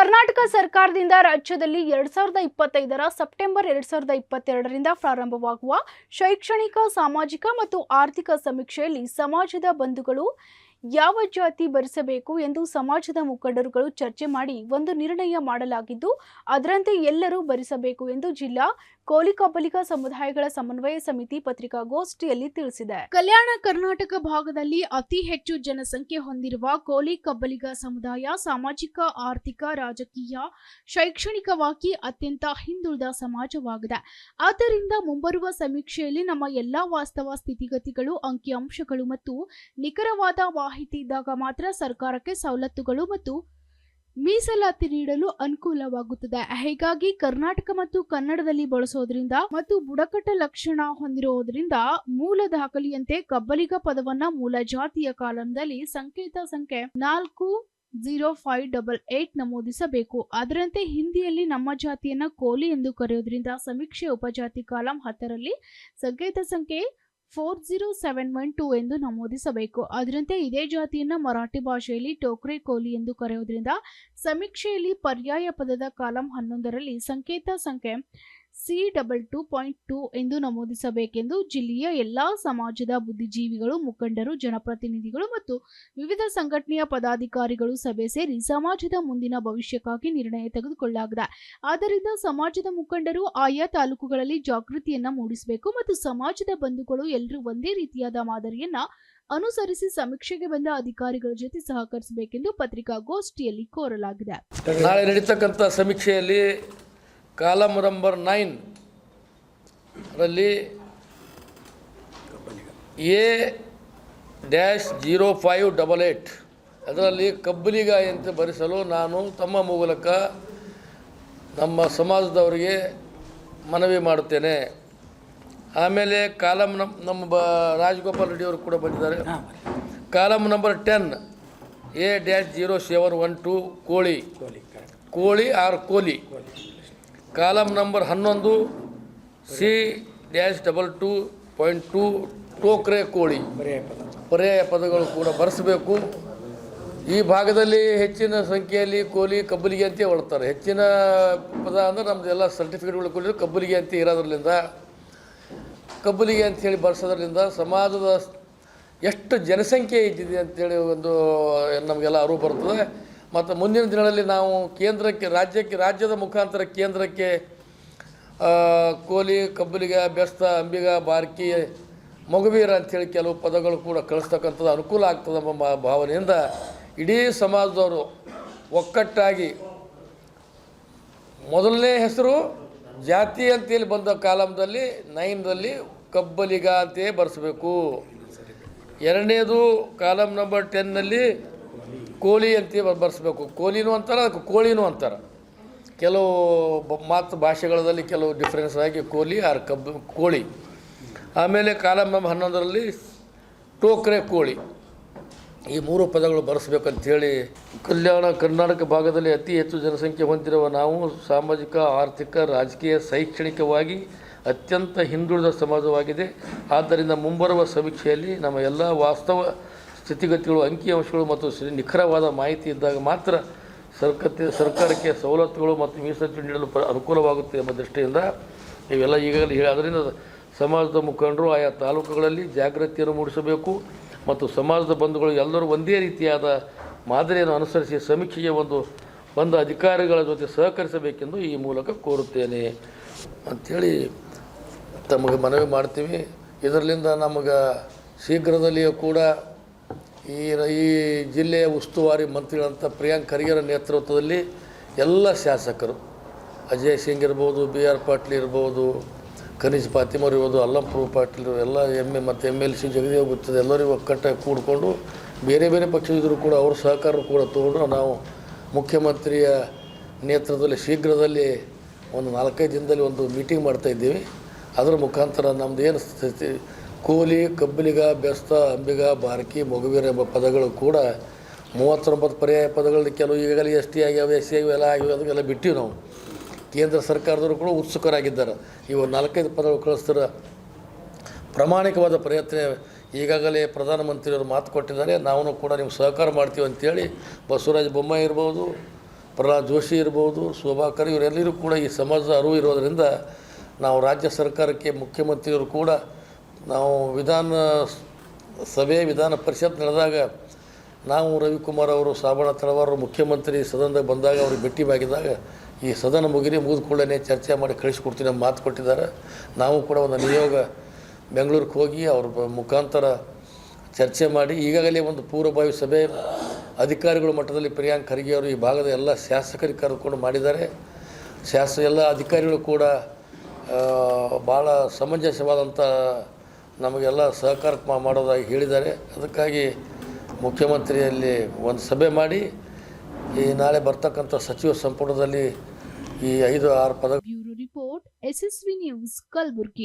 ಕರ್ನಾಟಕ ಸರ್ಕಾರದಿಂದ ರಾಜ್ಯದಲ್ಲಿ ಎರಡ್ ಸಾವಿರದ ಇಪ್ಪತ್ತೈದರ ಸೆಪ್ಟೆಂಬರ್ ಎರಡ್ ಸಾವಿರದ ಇಪ್ಪತ್ತೆರಡರಿಂದ ಪ್ರಾರಂಭವಾಗುವ ಶೈಕ್ಷಣಿಕ, ಸಾಮಾಜಿಕ ಮತ್ತು ಆರ್ಥಿಕ ಸಮೀಕ್ಷೆಯಲ್ಲಿ ಸಮಾಜದ ಬಂಧುಗಳು ಯಾವ ಜಾತಿ ಭರಿಸಬೇಕು ಎಂದು ಸಮಾಜದ ಮುಖಂಡರುಗಳು ಚರ್ಚೆ ಮಾಡಿ ಒಂದು ನಿರ್ಣಯ ಮಾಡಲಾಗಿದ್ದು, ಅದರಂತೆ ಎಲ್ಲರೂ ಭರಿಸಬೇಕು ಎಂದು ಜಿಲ್ಲಾ ಕೋಲಿ ಕಬ್ಬಲಿಗ ಸಮುದಾಯಗಳ ಸಮನ್ವಯ ಸಮಿತಿ ಪತ್ರಿಕಾಗೋಷ್ಠಿಯಲ್ಲಿ ತಿಳಿಸಿದೆ. ಕಲ್ಯಾಣ ಕರ್ನಾಟಕ ಭಾಗದಲ್ಲಿ ಅತಿ ಹೆಚ್ಚು ಜನಸಂಖ್ಯೆ ಹೊಂದಿರುವ ಕೋಲಿ ಕಬ್ಬಲಿಗ ಸಮುದಾಯ ಸಾಮಾಜಿಕ, ಆರ್ಥಿಕ, ರಾಜಕೀಯ, ಶೈಕ್ಷಣಿಕವಾಗಿ ಅತ್ಯಂತ ಹಿಂದುಳಿದ ಸಮಾಜವಾಗಿದೆ. ಆದ್ದರಿಂದ ಮುಂಬರುವ ಸಮೀಕ್ಷೆಯಲ್ಲಿ ನಮ್ಮ ಎಲ್ಲಾ ವಾಸ್ತವ ಸ್ಥಿತಿಗತಿಗಳು, ಅಂಕಿಅಂಶಗಳು ಮತ್ತು ನಿಖರವಾದ ಮಾಹಿತಿ ಇದ್ದಾಗ ಮಾತ್ರ ಸರ್ಕಾರಕ್ಕೆ ಸವಲತ್ತುಗಳು ಮತ್ತು ಮೀಸಲಾತಿ ನೀಡಲು ಅನುಕೂಲವಾಗುತ್ತದೆ. ಹೀಗಾಗಿ ಕರ್ನಾಟಕ ಮತ್ತು ಕನ್ನಡದಲ್ಲಿ ಬಳಸೋದ್ರಿಂದ ಮತ್ತು ಬುಡಕಟ್ಟ ಲಕ್ಷಣ ಹೊಂದಿರುವುದರಿಂದ ಮೂಲ ದಾಖಲೆಯಂತೆ ಕಬ್ಬಲಿಗ ಪದವನ್ನ ಮೂಲ ಜಾತಿಯ ಕಾಲಂದಲ್ಲಿ ಸಂಕೇತ ಸಂಖ್ಯೆ ನಾಲ್ಕು ಜೀರೋ ಫೈವ್ ಡಬಲ್ ಏಟ್ ನಮೂದಿಸಬೇಕು. ಅದರಂತೆ ಹಿಂದಿಯಲ್ಲಿ ನಮ್ಮ ಜಾತಿಯನ್ನ ಕೋಲಿ ಎಂದು ಕರೆಯೋದ್ರಿಂದ ಸಮೀಕ್ಷೆ ಉಪಜಾತಿ ಕಾಲಂ ಹತ್ತರಲ್ಲಿ ಸಂಕೇತ ಸಂಖ್ಯೆ four zero seven one two ಎಂದು ನಮೂದಿಸಬೇಕು. ಅದರಂತೆ ಇದೇ ಜಾತಿಯನ್ನು ಮರಾಠಿ ಭಾಷೆಯಲ್ಲಿ ಟೋಕ್ರೆ ಕೋಲಿ ಎಂದು ಕರೆಯುವುದರಿಂದ ಸಮೀಕ್ಷೆಯಲ್ಲಿ ಪರ್ಯಾಯ ಪದದ ಕಾಲಂ ಹನ್ನೊಂದರಲ್ಲಿ ಸಂಕೇತ ಸಂಖ್ಯೆ C double two point two ಎಂದು ನಮೂದಿಸಬೇಕೆಂದು ಜಿಲ್ಲೆಯ ಎಲ್ಲ ಸಮಾಜದ ಬುದ್ಧಿಜೀವಿಗಳು, ಮುಖಂಡರು, ಜನಪ್ರತಿನಿಧಿಗಳು ಮತ್ತು ವಿವಿಧ ಸಂಘಟನೆಯ ಪದಾಧಿಕಾರಿಗಳು ಸಭೆ ಸೇರಿ ಸಮಾಜದ ಮುಂದಿನ ಭವಿಷ್ಯಕ್ಕಾಗಿ ನಿರ್ಣಯ ತೆಗೆದುಕೊಳ್ಳಲಾಗಿದೆ. ಆದ್ದರಿಂದ ಸಮಾಜದ ಮುಖಂಡರು ಆಯಾ ತಾಲೂಕುಗಳಲ್ಲಿ ಜಾಗೃತಿಯನ್ನು ಮೂಡಿಸಬೇಕು ಮತ್ತು ಸಮಾಜದ ಬಂಧುಗಳು ಎಲ್ಲರೂ ಒಂದೇ ರೀತಿಯಾದ ಮಾದರಿಯನ್ನ ಅನುಸರಿಸಿ ಸಮೀಕ್ಷೆಗೆ ಬಂದ ಅಧಿಕಾರಿಗಳ ಜೊತೆ ಸಹಕರಿಸಬೇಕೆಂದು ಪತ್ರಿಕಾಗೋಷ್ಠಿಯಲ್ಲಿ ಕೋರಲಾಗಿದೆ. ನಾಳೆ ನಡೀತಕ್ಕಂಥ ಸಮೀಕ್ಷೆಯಲ್ಲಿ ಕಾಲಮ್ ನಂಬರ್ ನೈನ್ ರಲ್ಲಿ A dash zero five double eight. ಅದರಲ್ಲಿ ಕಬ್ಬಲಿಗ ಅಂತ ಭರಿಸಲು ನಾನು ತಮ್ಮ ಮೂಲಕ ನಮ್ಮ ಸಮಾಜದವರಿಗೆ ಮನವಿ ಮಾಡುತ್ತೇನೆ. ಆಮೇಲೆ ಕಾಲಮ್ ನಮ್ ನಮ್ಮ ಬ ರಾಜಗೋಪಾಲ್ ರೆಡ್ಡಿ ಅವರು ಕೂಡ ಬಂದಿದ್ದಾರೆ. Column number ten A dash zero seven one two Koli. Koli or Koli. Column number ಹನ್ನೊಂದು C dash double two point two Tokre Koli. ಪರ್ಯಾಯ ಪದಗಳು ಕೂಡ ಬರೆಸಬೇಕು. ಈ ಭಾಗದಲ್ಲಿ ಹೆಚ್ಚಿನ ಸಂಖ್ಯೆಯಲ್ಲಿ ಕೋಲಿ ಕಬ್ಬಲಿಗೆ ಅಂತ ಹೊಳ್ತಾರೆ ಹೆಚ್ಚಿನ ಪದ ಅಂದ್ರೆ ನಮ್ದು ಎಲ್ಲ ಸರ್ಟಿಫಿಕೇಟ್ಗಳು ಕೊಟ್ಟಿದ್ರು ಕಬ್ಬಲಿಗೆ ಅಂತ ಇರೋದ್ರಲ್ಲಿಂದ. ಕಬ್ಬಲಿಗೆ ಅಂಥೇಳಿ ಬರ್ಸೋದ್ರಿಂದ ಸಮಾಜದ ಎಷ್ಟು ಜನಸಂಖ್ಯೆ ಇದ್ದಿದೆ ಅಂತೇಳಿ ಒಂದು ನಮಗೆಲ್ಲ ಅರಿವು ಬರ್ತದೆ. ಮತ್ತು ಮುಂದಿನ ದಿನಗಳಲ್ಲಿ ನಾವು ಕೇಂದ್ರಕ್ಕೆ, ರಾಜ್ಯಕ್ಕೆ, ರಾಜ್ಯದ ಮುಖಾಂತರ ಕೇಂದ್ರಕ್ಕೆ ಕೋಲಿ, ಕಬ್ಬಲಿಗ, ಬೆಸ್ತ, ಅಂಬಿಗ, ಬಾರ್ಕಿ, ಮಗುವೀರ ಅಂಥೇಳಿ ಕೆಲವು ಪದಗಳು ಕೂಡ ಕಳಿಸ್ತಕ್ಕಂಥದ್ದು ಅನುಕೂಲ ಆಗ್ತದೆ ಎಂಬ ಮಾ- ಭಾವನೆಯಿಂದ ಇಡೀ ಸಮಾಜದವರು ಒಕ್ಕಟ್ಟಾಗಿ ಮೊದಲನೇ ಹೆಸರು ಜಾತಿ ಅಂತೇಳಿ ಬಂದ ಕಾಲಮ್ದಲ್ಲಿ ನೈನ್ದಲ್ಲಿ ಕಬ್ಬಲಿಗ ಅಂತೇ ಬರೆಸಬೇಕು. ಎರಡನೇದು ಕಾಲಮ್ ನಂಬರ್ ಟೆನ್ನಲ್ಲಿ ಕೋಳಿ ಅಂತ ಬರೆಸ್ಬೇಕು. ಕೋಲಿನೂ ಅಂತಾರೆ, ಅದಕ್ಕೆ ಕೋಳಿನೂ ಅಂತಾರೆ. ಕೆಲವು ಮಾತು ಭಾಷೆಗಳಲ್ಲಿ ಕೆಲವು ಡಿಫ್ರೆನ್ಸ್ ಆಗಿ ಕೋಲಿ ಆರ್ ಕಬ್ಬು ಕೋಳಿ. ಆಮೇಲೆ ಕಾಲಂಬ ಹನ್ನೊಂದರಲ್ಲಿ ಟೋಕ್ರೆ ಕೋಳಿ. ಈ ಮೂರು ಪದಗಳು ಬರೆಸ್ಬೇಕಂಥೇಳಿ ಕಲ್ಯಾಣ ಕರ್ನಾಟಕ ಭಾಗದಲ್ಲಿ ಅತಿ ಹೆಚ್ಚು ಜನಸಂಖ್ಯೆ ಹೊಂದಿರುವ ನಾವು ಸಾಮಾಜಿಕ, ಆರ್ಥಿಕ, ರಾಜಕೀಯ, ಶೈಕ್ಷಣಿಕವಾಗಿ ಅತ್ಯಂತ ಹಿಂದುಳಿದ ಸಮಾಜವಾಗಿದೆ. ಆದ್ದರಿಂದ ಮುಂಬರುವ ಸಮೀಕ್ಷೆಯಲ್ಲಿ ನಮ್ಮ ಎಲ್ಲ ವಾಸ್ತವ ಸ್ಥಿತಿಗತಿಗಳು, ಅಂಕಿಅಂಶಗಳು ಮತ್ತು ನಿಖರವಾದ ಮಾಹಿತಿ ಇದ್ದಾಗ ಮಾತ್ರ ಸರ್ಕತೆ ಸರ್ಕಾರಕ್ಕೆ ಸವಲತ್ತುಗಳು ಮತ್ತು ಮೀಸಲಾತಿ ನೀಡಲು ಪ ಅನುಕೂಲವಾಗುತ್ತೆ ಎಂಬ ದೃಷ್ಟಿಯಿಂದ ಇವೆಲ್ಲ ಈಗಾಗಲೇ ಹೇಳಿ ಅದರಿಂದ ಸಮಾಜದ ಮುಖಂಡರು ಆಯಾ ತಾಲೂಕುಗಳಲ್ಲಿ ಜಾಗೃತಿಯನ್ನು ಮೂಡಿಸಬೇಕು ಮತ್ತು ಸಮಾಜದ ಬಂಧುಗಳು ಎಲ್ಲರೂ ಒಂದೇ ರೀತಿಯಾದ ಮಾದರಿಯನ್ನು ಅನುಸರಿಸಿ ಸಮೀಕ್ಷೆಗೆ ಒಂದು ಬಂದ ಅಧಿಕಾರಿಗಳ ಜೊತೆ ಸಹಕರಿಸಬೇಕೆಂದು ಈ ಮೂಲಕ ಕೋರುತ್ತೇನೆ. ಅಂಥೇಳಿ ತಮಗೆ ಮನವಿ ಮಾಡ್ತೀವಿ. ಇದರಿಂದ ನಮಗೆ ಶೀಘ್ರದಲ್ಲಿಯೂ ಕೂಡ ಈ ಈ ಜಿಲ್ಲೆಯ ಉಸ್ತುವಾರಿ ಮಂತ್ರಿಗಳಂಥ ಪ್ರಿಯಾಂಕ್ ಖರ್ಗೆರ ನೇತೃತ್ವದಲ್ಲಿ ಎಲ್ಲ ಶಾಸಕರು, ಅಜಯ್ ಸಿಂಗ್ ಇರ್ಬೋದು, ಬಿ ಆರ್ ಪಾಟೀಲ್ ಇರ್ಬೋದು, ಖನಿಜ್ ಪಾತಿಮರ್ ಇರ್ಬೋದು ಅಲ್ಲಂಪುರ್ ಪಾಟೀಲ್ ಎಲ್ಲ ಎಂ ಎ ಮತ್ತು ಎಂ ಎಲ್ ಸಿ ಜಗದೇವ್ ಗುತ್ತದ ಎಲ್ಲರಿಗೂ ಒಕ್ಕಟ್ಟಾಗಿ ಕೂಡಿಕೊಂಡು ಬೇರೆ ಬೇರೆ ಪಕ್ಷದಿದ್ದರೂ ಕೂಡ ಅವ್ರ ಸಹಕಾರ ಕೂಡ ತಗೊಂಡು ನಾವು ಮುಖ್ಯಮಂತ್ರಿಯ ನೇತೃತ್ವದಲ್ಲಿ ಶೀಘ್ರದಲ್ಲಿ ಒಂದು ನಾಲ್ಕೈದು ದಿನದಲ್ಲಿ ಒಂದು ಮೀಟಿಂಗ್ ಮಾಡ್ತಾಯಿದ್ದೀವಿ ಅದರ ಮುಖಾಂತರ ನಮ್ಮದು ಏನು ಸ್ಥಿತಿ ಕೂಲಿ, ಕಬ್ಬಲಿಗ, ಬೆಸ್ತ, ಅಂಬಿಗ, ಬಾರ್ಕಿ, ಮಗುವೀರ ಎಂಬ ಪದಗಳು ಕೂಡ ಮೂವತ್ತೊಂಬತ್ತು ಪರ್ಯಾಯ ಪದಗಳು ಕೆಲವು ಈಗಾಗಲೇ ಎಸ್ ಟಿ ಆಗ್ಯಾವ, ಎಸ್ ಸಿ ಆಗಿವೆ ಎಲ್ಲ ಆಗಿವೆ ಅದಕ್ಕೆಲ್ಲ ಬಿಟ್ಟಿವಿ ನಾವು. ಕೇಂದ್ರ ಸರ್ಕಾರದವರು ಕೂಡ ಉತ್ಸುಕರಾಗಿದ್ದಾರೆ. ಇವು ನಾಲ್ಕೈದು ಪದಗಳು ಕಳಿಸ್ತಾರೆ ಪ್ರಾಮಾಣಿಕವಾದ ಪ್ರಯತ್ನ ಈಗಾಗಲೇ ಪ್ರಧಾನಮಂತ್ರಿಯವರು ಮಾತು ಕೊಟ್ಟಿದ್ದಾರೆ. ನಾವು ಕೂಡ ನಿಮ್ಗೆ ಸಹಕಾರ ಮಾಡ್ತೀವಿ ಅಂತೇಳಿ ಬಸವರಾಜ ಬೊಮ್ಮಾಯಿ ಇರ್ಬೋದು, ಪ್ರಹ್ಲಾದ್ ಜೋಶಿ ಇರ್ಬೋದು ಶೋಭಾಕರ್ ಇವರೆಲ್ಲರೂ ಕೂಡ ಈ ಸಮಾಜದ ಅರಿವು ಇರೋದರಿಂದ ನಾವು ರಾಜ್ಯ ಸರ್ಕಾರಕ್ಕೆ ಮುಖ್ಯಮಂತ್ರಿಯವರು ಕೂಡ ನಾವು ವಿಧಾನ ಸಭೆ, ವಿಧಾನ ಪರಿಷತ್ ನಡೆದಾಗ ನಾವು ರವಿಕುಮಾರ್ ಅವರು ಸಾಬಣ ತಳವಾರರು ಮುಖ್ಯಮಂತ್ರಿ ಸದನದಾಗ ಬಂದಾಗ ಅವ್ರಿಗೆ ಭೇಟಿ ಬಾಗಿದಾಗ ಈ ಸದನ ಮುಗಿರಿ ಕೂಡಲೇ ಚರ್ಚೆ ಮಾಡಿ ಕಳಿಸ್ಕೊಡ್ತೀನಿ ಮಾತು ಕೊಟ್ಟಿದ್ದಾರೆ. ನಾವು ಕೂಡ ಒಂದು ನಿಯೋಗ ಬೆಂಗಳೂರಿಗೆ ಹೋಗಿ ಅವ್ರ ಮುಖಾಂತರ ಚರ್ಚೆ ಮಾಡಿ, ಈಗಾಗಲೇ ಒಂದು ಪೂರ್ವಭಾವಿ ಸಭೆ ಅಧಿಕಾರಿಗಳ ಮಟ್ಟದಲ್ಲಿ ಪ್ರಿಯಾಂಕ್ ಖರ್ಗೆ ಅವರು ಈ ಭಾಗದ ಎಲ್ಲ ಶಾಸಕರಿಗೆ ಕರೆದುಕೊಂಡು ಮಾಡಿದ್ದಾರೆ. ಶಾಸ ಎಲ್ಲ ಅಧಿಕಾರಿಗಳು ಕೂಡ ಭಾಳ ಸಮಂಜಸವಾದಂಥ ನಮಗೆಲ್ಲ ಸಹಕಾರ ಮಾಡೋದಾಗಿ ಹೇಳಿದ್ದಾರೆ. ಅದಕ್ಕಾಗಿ ಮುಖ್ಯಮಂತ್ರಿಯಲ್ಲಿ ಒಂದು ಸಭೆ ಮಾಡಿ ಈ ನಾಳೆ ಬರ್ತಕ್ಕಂಥ ಸಚಿವ ಸಂಪುಟದಲ್ಲಿ ಈ ಐದು ಆರು ಪದ ರಿಪೋರ್ಟ್, ಎಸ್ಎಸ್ವಿ ನ್ಯೂಸ್, ಕಲಬುರಗಿ.